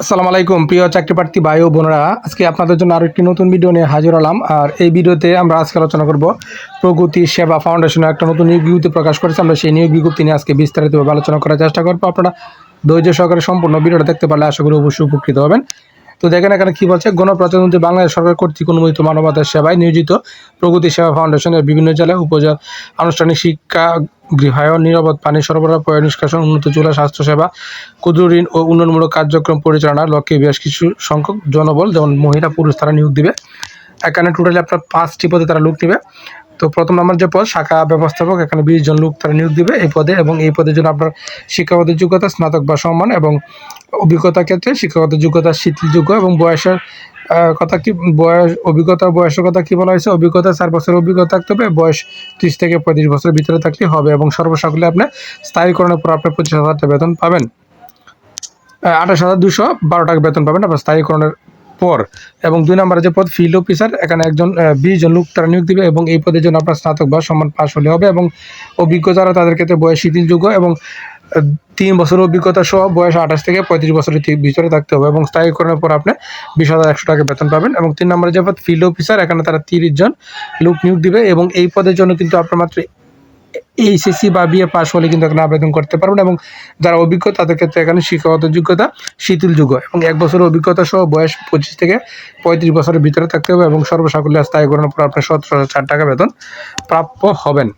আসসালামু আলাইকুম, প্রিয় চাকরি প্রার্থী ভাই ও বোনেরা। আজকে আপনাদের জন্য আরও একটি নতুন ভিডিও নিয়ে হাজির হলাম। আর এই ভিডিওতে আমরা আজকে আলোচনা করব প্রগতি সেবা ফাউন্ডেশনের একটা নতুন নিয়োগ বিজ্ঞপ্তি প্রকাশ করেছে। আমরা সেই নিয়োগ বিজ্ঞপ্তি নিয়ে আজকে বিস্তারিতভাবে আলোচনা করার চেষ্টা করব। আপনারা ধৈর্য সহকারে সম্পূর্ণ ভিডিওটা দেখতে পারলে আশা করি অবশ্যই উপকৃত হবেন। তো দেখেন এখানে কি বলছে? গণপ্রজাতন্ত্রী বাংলাদেশ সরকার কর্তৃক অনুমোদিত মানবতার সেবায় নিয়োজিত প্রগতি সেবা ফাউন্ডেশনের বিভিন্ন জেলায় উপজেলা আনুষ্ঠানিক শিক্ষা গৃহায়ন, নিরাপদ পানি সরবরাহ, পয় নিষ্কাশন, উন্নত চুলা স্বাস্থ্যসেবা ক্ষুদ্র ঋণ ও উন্নয়নমূলক কার্যক্রম পরিচালনার লক্ষ্যে বেশ কিছু সংখ্যক জনবল, যেমন মহিলা পুরুষ, তারা নিয়োগ দিবে। এখানে টোটালি আপনার পাঁচটি পদে তারা লোক দিবে তো প্রথম নম্বর যে পদ, শাখা ব্যবস্থাপক, এখানে বিশ জন লোক তারা নিয়োগ দিবে এই পদে এবং এই পদের জন্য আপনার শিক্ষাগত যোগ্যতা, স্নাতক বা সম্মান এবং অভিজ্ঞতার ক্ষেত্রে শিক্ষাগত যোগ্যতা, শিথিলযোগ্য এবং বয়সের কথা কি, বয়স, অভিজ্ঞতা বয়সের কথা কি বলা হয়েছে? অভিজ্ঞতা চার বছরের অভিজ্ঞতা থাকতে হবে, বয়স ত্রিশ থেকে পঁয়ত্রিশ বছরের ভিতরে থাকলে হবে এবং সর্বসাকুল্যে আপনি স্থায়ীকরণের পর আপনি পঁচিশ হাজার টাকা বেতন পাবেন। আঠাশ হাজার দুশো বারো টাকা বেতন পাবেন, আপনার স্থায়ীকরণের পর এবং দুই নম্বরে যে পদ ফিল্ড অফিসার এখানে একজন বিশ জন লোক তারা নিয়োগ দিবে এবং এই পদের জন্য আপনার স্নাতক বা সম্মান পাশ হলে হবে এবং অভিজ্ঞ যারা তাদের ক্ষেত্রে বয়স শিথিলযোগ্য এবং তিন বছর অভিজ্ঞতা সহ বয়স আঠাশ থেকে পঁয়ত্রিশ বছরের ভিতরে থাকতে হবে এবং স্থায়ীকরণের পর আপনি বিশ হাজার একশো টাকা বেতন পাবেন এবং তিন নম্বরে যে পদ ফিল্ড অফিসার এখানে তারা তিরিশ জন লোক নিয়োগ দিবে এবং এই পদের জন্য কিন্তু আপনার মাত্র এইচএসসি বা বিএ পাস হলে কিন্তু এখানে আবেদন করতে পারবেন এবং যারা অভিজ্ঞ তাদের ক্ষেত্রে এখানে শিক্ষাগত যোগ্যতা শিথিলযোগ্য এবং এক বছরের অভিজ্ঞতা সহ বয়স পঁচিশ থেকে পঁয়ত্রিশ বছরের ভিতরে থাকতে হবে এবং সর্বসাকুল্যে স্থায়ীকরণের পর আপনার সতেরো হাজার চার টাকা বেতন প্রাপ্য হবেন।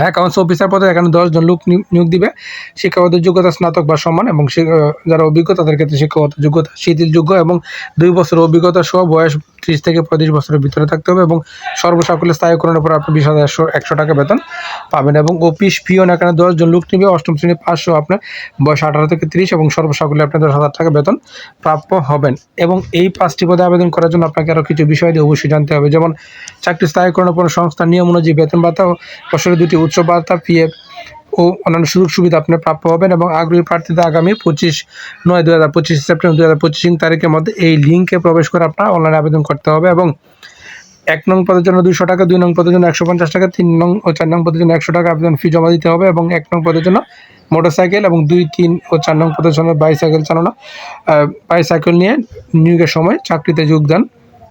অ্যাকাউন্টস অফিসার পদে এখানে দশজন লোক নিয়োগ- দিবে। শিক্ষাগত যোগ্যতা, স্নাতক বা সমান এবং যারা অভিজ্ঞ তাদের ক্ষেত্রে শিক্ষাগত যোগ্যতা, শিথিলযোগ্য এবং দুই বছরের অভিজ্ঞতা সহ বয়স ত্রিশ থেকে পঁয়ত্রিশ বছরের ভিতরে থাকতে হবে এবং সর্বসাকুল্যে স্থায়ীকরণের পর আপনি বিশ হাজার একশো টাকা বেতন পাবেন এবং অফিস পিওন এখানে দশজন লোক নিবে। অষ্টম শ্রেণি পাঁচশো আপনার বয়স আঠারো থেকে তিরিশ এবং সর্বসাকুল্যে আপনি দশ হাজার টাকা বেতন প্রাপ্য হবেন। এবং এই পাঁচটি পদে আবেদন করার জন্য আপনাকে আরও কিছু বিষয় দিয়ে অবশ্যই জানতে হবে। যেমন চাকরি স্থায়ীকরণের পর সংস্থার নিয়ম অনুযায়ী বেতন ভাতা বছরে দুটি উৎসব ভাতা পিএফ ও অন্যান্য সুযোগ সুবিধা আপনি প্রাপ্য হবেন এবং আগ্রহী প্রার্থীদের আগামী পঁচিশ নয় দু হাজার পঁচিশ সেপ্টেম্বর দু হাজার পঁচিশ তারিখের মধ্যে এই লিঙ্কে প্রবেশ করে আপনার অনলাইনে আবেদন করতে হবে এবং এক নং পদের জন্য দুশো টাকা, দুই নং পদের জন্য একশো পঞ্চাশ টাকা, তিন নং ও চার নং পদের জন্য একশো টাকা আবেদন ফি জমা দিতে হবে এবং এক নং পদের জন্য মোটরসাইকেল এবং দুই, তিন ও চার নং পদের জন্য বাইসাইকেল চালানো বাইসাইকেল নিয়ে নিয়োগের সময় চাকরিতে যোগদান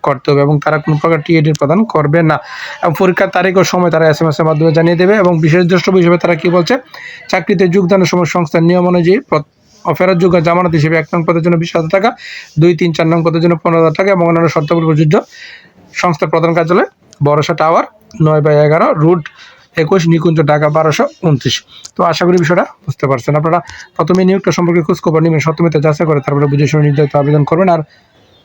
করতে হবে এবং তারা কোনো প্রকার টিএডি প্রদান করবে না। এবং পরীক্ষার তারিখ ও সময় তারা এস এর মাধ্যমে জানিয়ে দেবে এবং বিশেষ দ্রষ্টব্য হিসেবে তারা কি বলছে? চাকরিতে যোগদানের সময় সংস্থার নিয়ম অনুযায়ী প্র- অফেরতযোগ্য জামানত হিসেবে এক নং পদের জন্য বিশ হাজার টাকা, দুই তিন চার নং পদের জন্য পনেরো হাজার টাকা এবং অন্যান্য শর্তাবলী প্রযোজ্য। সংস্থার প্রধান কার্যালয় বড়সা টাওয়ার, নয় বাই এগারো, রুট একুশ, নিকুঞ্জ, ঢাকা বারোশো উনত্রিশ। তো আশা করি বিষয়টা বুঝতে পারছেন। আপনারা প্রথমে নিয়োগটা সম্পর্কে খোঁজ খবর নেবেন সপ্তমীতে যাচাই করে তারপরে বুঝে শুনে নির্ধারিত আবেদন করবেন। আর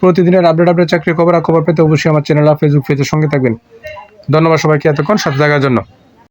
প্রতিদিনের আপডেট আপডেট চাকরির খবর খবর পেতে অবশ্যই আমার চ্যানেল আর ফেসবুক পেজের সঙ্গে থাকবেন। ধন্যবাদ সবাইকে এতক্ষণ, সাথে থাকার জন্য।